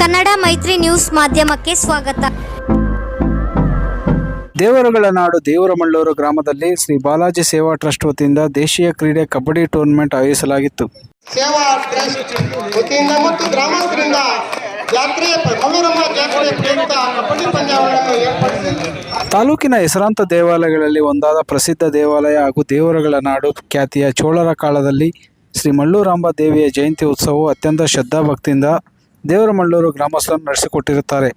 ಕನ್ನಡ ಮೈತ್ರಿ ನ್ಯೂಸ್ ಮಾಧ್ಯಮಕ್ಕೆ ಸ್ವಾಗತ. ದೇವರುಗಳ ನಾಡು ದೇವರಮಳ್ಳೂರು ಗ್ರಾಮದಲ್ಲಿ ಶ್ರೀ ಬಾಲಾಜಿ ಸೇವಾ ಟ್ರಸ್ಟ್ ವತಿಯಿಂದ ದೇಶೀಯ ಕ್ರೀಡೆ ಕಬಡ್ಡಿ ಟೂರ್ನಮೆಂಟ್ ಆಯೋಜಿಸಲಾಗಿತ್ತು. ಸೇವಾ ಟ್ರಸ್ಟ್ ವತಿಯಿಂದ ಮತ್ತು ಗ್ರಾಮಸ್ಥರಿಂದ ಜಾತ್ರೆ ಮಲ್ಲೂರಮ್ಮ ಜಾತ್ರೆ ಪ್ರಯುಕ್ತ ಕಬಡ್ಡಿ ಪಂದ್ಯಾವಳಿಯನ್ನು ಏರ್ಪಡಿಸಿ ತಾಲೂಕಿನ ಹೆಸರಾಂತ ದೇವಾಲಯಗಳಲ್ಲಿ ಒಂದಾದ ಪ್ರಸಿದ್ಧ ದೇವಾಲಯ ಹಾಗೂ ದೇವರುಗಳ ನಾಡು ಖ್ಯಾತಿಯ ಚೋಳರ ಕಾಲದಲ್ಲಿ ಶ್ರೀ ಮಳ್ಳೂರಾಂಬ ದೇವಿಯ ಜಯಂತಿ ಉತ್ಸವವು ಅತ್ಯಂತ ಶ್ರದ್ಧಾಭಕ್ತಿಯಿಂದ ದೇವರಮಳ್ಳೂರು ಗ್ರಾಮಸ್ಥರು ನಡೆಸಿಕೊಟ್ಟಿರುತ್ತಾರೆ.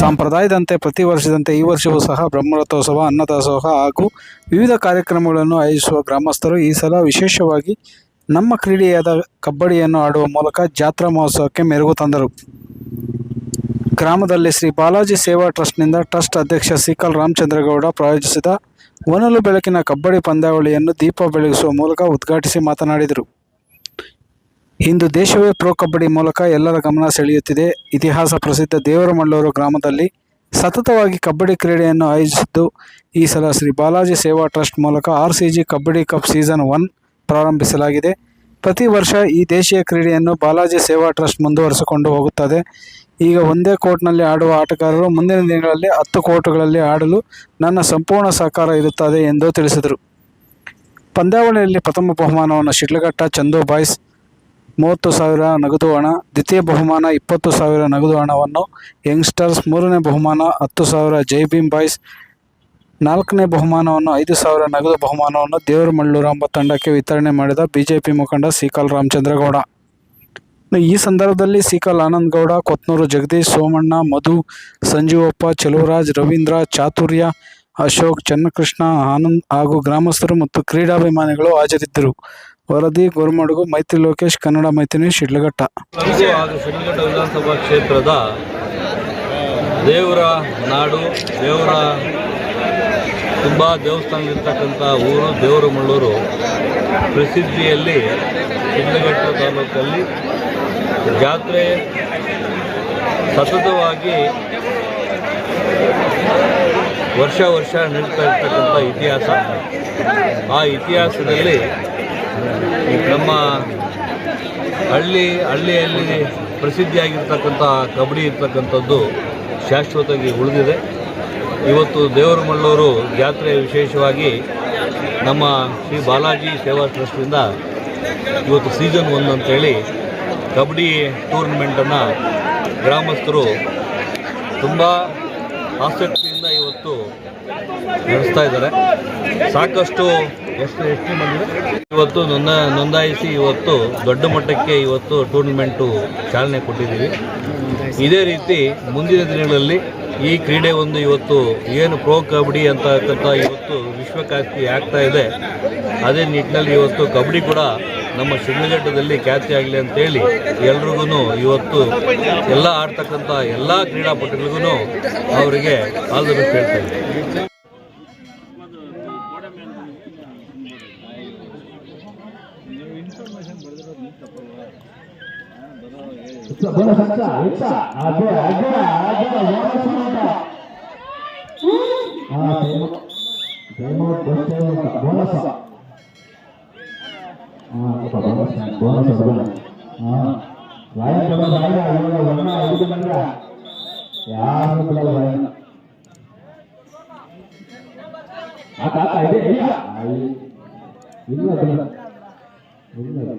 ಸಂಪ್ರದಾಯದಂತೆ ಪ್ರತಿ ವರ್ಷದಂತೆ ಈ ವರ್ಷವೂ ಸಹ ಬ್ರಹ್ಮರಥೋತ್ಸವ, ಅನ್ನದಾಸೋಹ ಹಾಗೂ ವಿವಿಧ ಕಾರ್ಯಕ್ರಮಗಳನ್ನು ಆಯೋಜಿಸುವ ಗ್ರಾಮಸ್ಥರು ಈ ಸಲ ವಿಶೇಷವಾಗಿ ನಮ್ಮ ಕ್ರೀಡೆಯಾದ ಕಬಡ್ಡಿಯನ್ನು ಆಡುವ ಮೂಲಕ ಜಾತ್ರಾ ಮಹೋತ್ಸವಕ್ಕೆ ಮೆರುಗು ತಂದರು. ಗ್ರಾಮದಲ್ಲಿ ಶ್ರೀ ಬಾಲಾಜಿ ಸೇವಾ ಟ್ರಸ್ಟ್ನಿಂದ ಟ್ರಸ್ಟ್ ಅಧ್ಯಕ್ಷ ಸಿಕಲ್ ರಾಮಚಂದ್ರಗೌಡ ಪ್ರಾಯೋಜಿಸಿದ ಒನಲು ಬೆಳಕಿನ ಕಬ್ಬಡಿ ಪಂದ್ಯಾವಳಿಯನ್ನು ದೀಪ ಬೆಳಗಿಸುವ ಮೂಲಕ ಉದ್ಘಾಟಿಸಿ ಮಾತನಾಡಿದರು. ಇಂದು ದೇಶವೇ ಪ್ರೋ ಕಬಡ್ಡಿ ಮೂಲಕ ಎಲ್ಲರ ಗಮನ ಸೆಳೆಯುತ್ತಿದೆ. ಇತಿಹಾಸ ಪ್ರಸಿದ್ಧ ದೇವರಮಳ್ಳೂರು ಗ್ರಾಮದಲ್ಲಿ ಸತತವಾಗಿ ಕಬಡ್ಡಿ ಕ್ರೀಡೆಯನ್ನು ಆಯೋಜಿಸಿದ್ದು, ಈ ಸಲ ಶ್ರೀ ಬಾಲಾಜಿ ಸೇವಾ ಟ್ರಸ್ಟ್ ಮೂಲಕ R C G kabaddi cup season one ಪ್ರಾರಂಭಿಸಲಾಗಿದೆ. ಪ್ರತಿ ವರ್ಷ ಈ ದೇಶೀಯ ಕ್ರೀಡೆಯನ್ನು ಬಾಲಾಜಿ ಸೇವಾ ಟ್ರಸ್ಟ್ ಮುಂದುವರಿಸಿಕೊಂಡು ಹೋಗುತ್ತದೆ. ಈಗ ಒಂದೇ ಕೋರ್ಟ್ನಲ್ಲಿ ಆಡುವ ಆಟಗಾರರು ಮುಂದಿನ ದಿನಗಳಲ್ಲಿ ಹತ್ತು ಕೋರ್ಟ್ಗಳಲ್ಲಿ ಆಡಲು ನನ್ನ ಸಂಪೂರ್ಣ ಸಹಕಾರ ಇರುತ್ತದೆ ಎಂದು ತಿಳಿಸಿದರು. ಪಂದ್ಯಾವಳಿಯಲ್ಲಿ ಪ್ರಥಮ ಬಹುಮಾನವನ್ನು ಶಿಡ್ಲಘಟ್ಟ, ಚಂದು ಬಾಯ್ಸ್ ಮೂವತ್ತು ಸಾವಿರ ನಗದು ಹಣ, ದ್ವಿತೀಯ ಬಹುಮಾನ ಇಪ್ಪತ್ತು ಸಾವಿರ ನಗದು ಹಣವನ್ನು ಯಂಗ್ಸ್ಟರ್ಸ್ ಮೂರನೇ ಬಹುಮಾನ ಹತ್ತು ಸಾವಿರ ಜೈ ಬಾಯ್ಸ್ ನಾಲ್ಕನೇ ಬಹುಮಾನವನ್ನು, ಐದು ಸಾವಿರ ನಗದು ಬಹುಮಾನವನ್ನು ದೇವರ ಮಳ್ಳೂರಾಂಬ ತಂಡಕ್ಕೆ ವಿತರಣೆ ಮಾಡಿದ ಬಿಜೆಪಿ ಮುಖಂಡ ಸೀಕಲ್ ರಾಮಚಂದ್ರಗೌಡ. ಈ ಸಂದರ್ಭದಲ್ಲಿ ಸೀಕಲ್ ಆನಂದಗೌಡ, ಕೊತ್ನೂರು ಜಗದೀಶ್ ಸೋಮಣ್ಣ, ಮಧು ಸಂಜೀವಪ್ಪ, ಚೆಲುವರಾಜ್, ರವೀಂದ್ರ, ಚಾತುರ್ಯ, ಅಶೋಕ್, ಚನ್ನಕೃಷ್ಣ, ಆನಂದ್ ಹಾಗೂ ಗ್ರಾಮಸ್ಥರು ಮತ್ತು ಕ್ರೀಡಾಭಿಮಾನಿಗಳು ಹಾಜರಿದ್ದರು. ವರದಿ, ಗೋರ್ಮಡುಗು, ಮೈತ್ರಿ ಲೋಕೇಶ್, ಕನ್ನಡ ಮೈತ್ರಿ, ಶಿಡ್ಲಘಟ್ಟ. ಶಿಡ್ಲಘಟ್ಟ ವಿಧಾನಸಭಾ ಕ್ಷೇತ್ರದ ದೇವರ ನಾಡು, ದೇವರ ತುಂಬ ದೇವಸ್ಥಾನಗಳಿರ್ತಕ್ಕಂಥ ಊರು ದೇವರು ಮಳ್ಳೂರು ಪ್ರಸಿದ್ಧಿಯಲ್ಲಿ ಶಿಡ್ಲಘಟ್ಟ ತಾಲೂಕಲ್ಲಿ ಜಾತ್ರೆ ಸತತವಾಗಿ ವರ್ಷ ವರ್ಷ ನಡೀತಾ ಇರ್ತಕ್ಕಂಥ ಇತಿಹಾಸ. ಆ ಇತಿಹಾಸದಲ್ಲಿ ನಮ್ಮ ಹಳ್ಳಿ ಹಳ್ಳಿಯಲ್ಲಿ ಪ್ರಸಿದ್ಧಿಯಾಗಿರ್ತಕ್ಕಂಥ ಕಬಡ್ಡಿ ಇರ್ತಕ್ಕಂಥದ್ದು ಶಾಶ್ವತವಾಗಿ ಉಳಿದಿದೆ. ಇವತ್ತು ದೇವರಮಳ್ಳೂರು ಜಾತ್ರೆ ವಿಶೇಷವಾಗಿ ನಮ್ಮ ಶ್ರೀ ಬಾಲಾಜಿ ಸೇವಾ ಟ್ರಸ್ಟಿಂದ ಇವತ್ತು ಸೀಸನ್ ಒನ್ ಅಂತೇಳಿ ಕಬಡ್ಡಿ ಟೂರ್ನಮೆಂಟನ್ನು ಗ್ರಾಮಸ್ಥರು ತುಂಬ ಆಸಕ್ತಿಯಿಂದ ಇವತ್ತು ನಡೆಸ್ತಾ ಇದ್ದಾರೆ. ಸಾಕಷ್ಟು ಎಷ್ಟು ಎಷ್ಟು ಬಂದಿದೆ ಇವತ್ತು ನೊಂದ, ನೋಂದಾಯಿಸಿ ಇವತ್ತು ದೊಡ್ಡ ಮಟ್ಟಕ್ಕೆ ಇವತ್ತು ಟೂರ್ನಮೆಂಟು ಚಾಲನೆ ಕೊಟ್ಟಿದ್ದೀವಿ. ಇದೇ ರೀತಿ ಮುಂದಿನ ದಿನಗಳಲ್ಲಿ ಈ ಕ್ರೀಡೆ ಒಂದು ಇವತ್ತು ಏನು ಪ್ರೋ ಕಬಡ್ಡಿ ಅಂತಕ್ಕಂಥ ಇವತ್ತು ವಿಶ್ವಖ್ಯಾತಿ ಆಗ್ತಾ ಇದೆ. ಅದೇ ನಿಟ್ಟಿನಲ್ಲಿ ಇವತ್ತು ಕಬಡ್ಡಿ ಕೂಡ ನಮ್ಮ ಶಿವಮೊಗ್ಗದಲ್ಲಿ ಖ್ಯಾತಿ ಆಗಲಿ ಅಂತೇಳಿ ಎಲ್ರಿಗೂ ಇವತ್ತು ಎಲ್ಲ ಆಡ್ತಕ್ಕಂಥ ಎಲ್ಲ ಕ್ರೀಡಾಪಟುಗಳಿಗೂ ಅವರಿಗೆ all the best Bola kaca, kaca. Ada, ada, ada. Bola kaca. Ah, demo, demo, demo, bola kaca. Ah, apa bola kaca? Bola kaca. Ah, lain kalau saya, kalau warna itu benar. Ya, kalau lain. Apa apa ini? bisa, bisa lah, bisa. lah.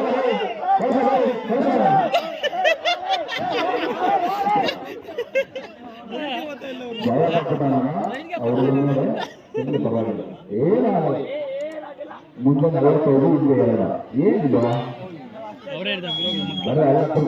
ಪರವಾಗಿಲ್ಲ. ಏನಾಗಲ್ಲ. ಮುಂದೆ ನಲವತ್ತೈದು ಇಲ್ಲಿ ಏನಿಲ್ಲ. ಬರೀ ಐವತ್ತು